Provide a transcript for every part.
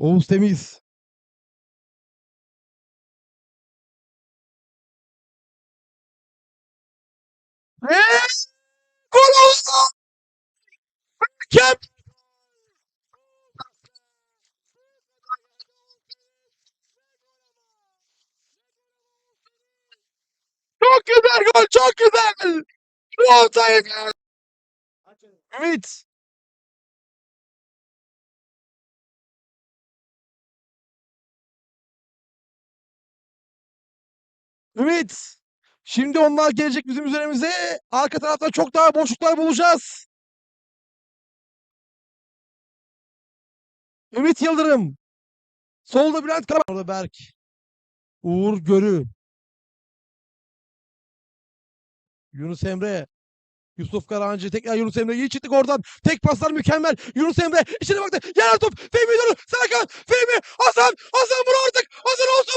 Oğuz temiz. Ve gol oldu. Hakem Çok güzel gol, çok güzel. Offside. Ümit. Ümit. Şimdi onlar gelecek bizim üzerimize. Arka tarafta çok daha boşluklar bulacağız. Ümit Yıldırım. Solda Bülent Kara. Orada Berk. Uğur Görü. Yunus Emre. Yusuf Karahancı tekrar Yunus Emre iyi çıktık oradan. Tek paslar mükemmel. Yunus Emre içine baktı. Yer top. Fehmi doğru. Serkan. Fehmi. Hasan. Hasan vur artık. Hasan olsun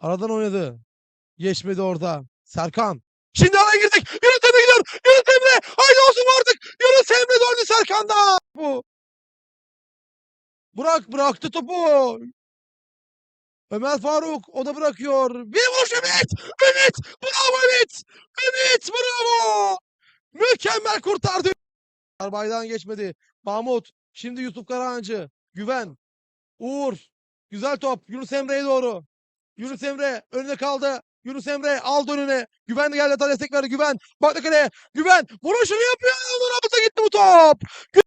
Aradan oynadı. Geçmedi orada. Serkan. Şimdi araya girdik. Yunus Emre gidiyor. Yunus Emre. Haydi olsun artık. Yunus Emre döndü Serkan'da. Bu. Bırak bıraktı topu. Ömer Faruk o da bırakıyor. Bir vuruş Ümit. Ümit. Bravo Ümit. Ümit bravo. Mükemmel kurtardı. Baydan geçmedi. Mahmut. Şimdi Yusuf Karahancı. Güven. Uğur. Güzel top. Yunus Emre'ye doğru. Yunus Emre önüne kaldı. Yunus Emre aldı önüne. Güven geldi. Destek verdi. Güven. Baktı kaleye. Güven. Vuruşunu yapıyor. Onur gitti bu top.